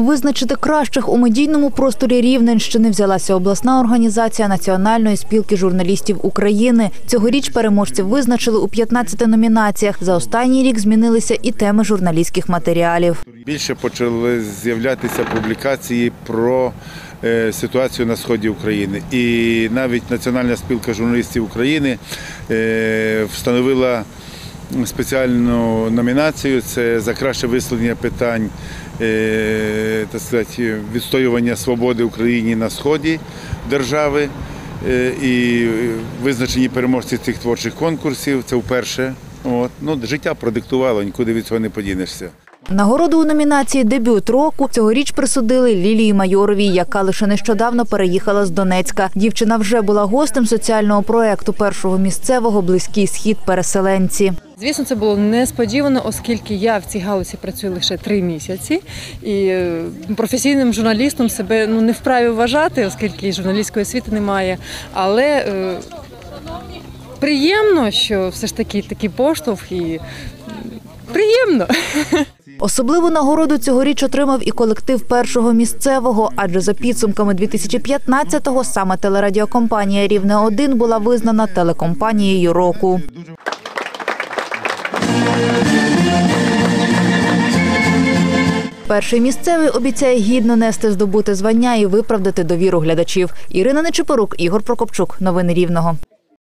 Визначити кращих у медійному просторі Рівненщини взялася обласна організація Національної спілки журналістів України. Цьогоріч переможців визначили у 15 номінаціях. За останній рік змінилися і теми журналістських матеріалів. Більше почали з'являтися публікації про е, ситуацію на сході України. І навіть Національна спілка журналістів України е, встановила спеціальну номінацію це за краще висловлення питань е, так сказати, відстоювання свободи Україні на сході держави. Е, І визначені переможці цих творчих конкурсів це вперше. От. Ну, життя продиктувало, нікуди від цього не подінешся. Нагороду у номінації Дебют року цьогоріч присудили Лілії Майоровій, яка лише нещодавно переїхала з Донецька. Дівчина вже була гостем соціального проекту першого місцевого Близький схід переселенці. Звісно, це було несподівано, оскільки я в цій галузі працюю лише три місяці, і е, професійним журналістом себе ну не вправі вважати, оскільки журналістської освіти немає. Але е, приємно, що все ж таки такий поштовх і приємно. Особливу нагороду цьогоріч отримав і колектив першого місцевого, адже за підсумками 2015-го саме телерадіокомпанія Рівне 1 була визнана телекомпанією року. Перший місцевий обіцяє гідно нести здобути звання і виправдати довіру глядачів. Ірина Нечипорук, Ігор Прокопчук. Новини Рівного.